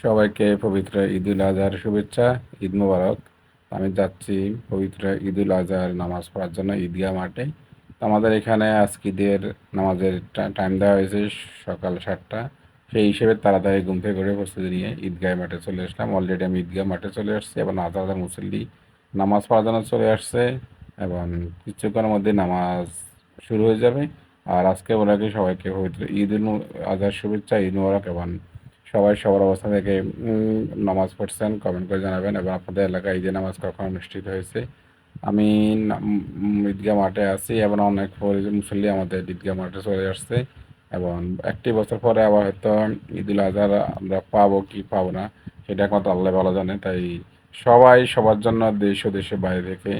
সবাইকে পবিত্র ঈদুল আজহার শুভেচ্ছা, ঈদ মোবারক। আমি যাচ্ছি পবিত্র ঈদুল আজহার নামাজ পড়ার জন্য ঈদগাহ মাঠে। আমাদের এখানে আজকে ঈদের নামাজের টাইম দেওয়া হয়েছে সকাল সাতটা। সেই হিসেবে তাড়াতাড়ি ঘুম থেকে করে প্রস্তুতি নিয়ে ঈদগাহ মাঠে চলে আসলাম। অলরেডি আমি ঈদগাহ মাঠে চলে আসছি এবং হাজার হাজার মুসল্লি নামাজ পড়ার জন্য চলে আসছে এবং কিছুক্ষণের মধ্যে নামাজ শুরু হয়ে যাবে। আর আজকে বলে রাখি সবাইকে পবিত্র ঈদ আজহার শুভেচ্ছা, ঈদ মোবারক এবং সবাই সবার অবস্থা থেকে নামাজ পড়ছেন কমেন্ট করে জানাবেন এবং আপনাদের এলাকায় ঈদের নামাজ কখন অনুষ্ঠিত হয়েছে। আমি ঈদগাহ মাঠে আছি এবং অনেক মুসল্লি আমাদের ঈদগাহ মাঠে চলে আসছে এবং একটি বছর পরে আবার হয়তো ঈদুল আজহার আমরা পাবো কি পাবো না, সেটা একমাত্র আল্লাহ ভালো জানে। তাই সবাই সবার জন্য দেশ ও দেশের বাইরে থেকে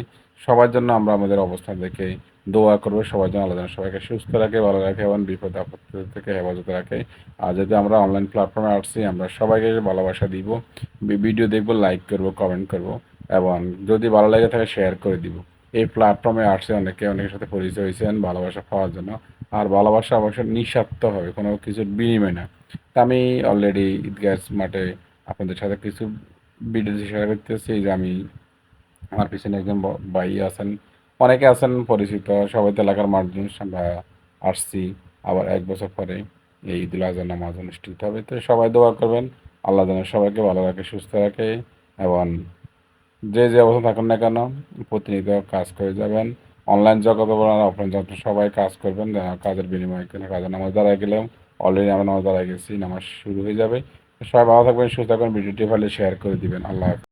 সবার জন্য আমরা আমাদের অবস্থান দেখে দোয়া করব আল্লাহ যেন সবাইকে সুস্থ রাখে, ভালো রাখে এবং বিপদ আপদ থেকে হেফাজত রাখে। আর যদি আমরা অনলাইন প্ল্যাটফর্মে আসছি, আমরা সবাইকে ভালোবাসা দিব ভিডিও দেখব লাইক করব কমেন্ট করব এবং যদি ভালো লাগে থাকে শেয়ার করে দিব। এই প্ল্যাটফর্মে আসছে অনেকে, অনেকের সাথে পরিচয় হয়েছেন ভালোবাসা পাওয়ার জন্য। আর ভালোবাসা অবশ্যই নিঃস্বার্থ হবে, কোনো কিছুর বিনিময় না। তা আমি অলরেডি ঈদগাহ মাঠে আপনাদের সাথে কিছু ভিডিও শেয়ার করতেছি, যে আমি আমার পিছনে একজন ভাই আছেন অনেকে আছেন পরিচিত, সবাই তো এলাকার মানুষ আমরা আসছি, আবার এক বছর পরে এই ঈদুল আজহা নামাজ অনুষ্ঠিত হবে। তো সবাই দোয়া করবেন, আল্লাহ যেন সবাইকে ভালো রাখে, সুস্থ রাখে এবং যে যে অবস্থা থাকুন না কেন, প্রতিনিয়ত কাজ করে যাবেন। অনলাইন জগৎ বলেন অফলাইন জগৎ সবাই কাজ করবেন কাজের বিনিময়ে কোনো কাজের নামাজ দাঁড়ায় গেলাম অলরেডি আমরা নামাজ দাঁড়ায় গেছি, নামাজ শুরু হয়ে যাবে। সবাই ভালো থাকবেন, সুস্থ থাকবেন, ভিডিওটি ভালো শেয়ার করে দিবেন। আল্লাহ।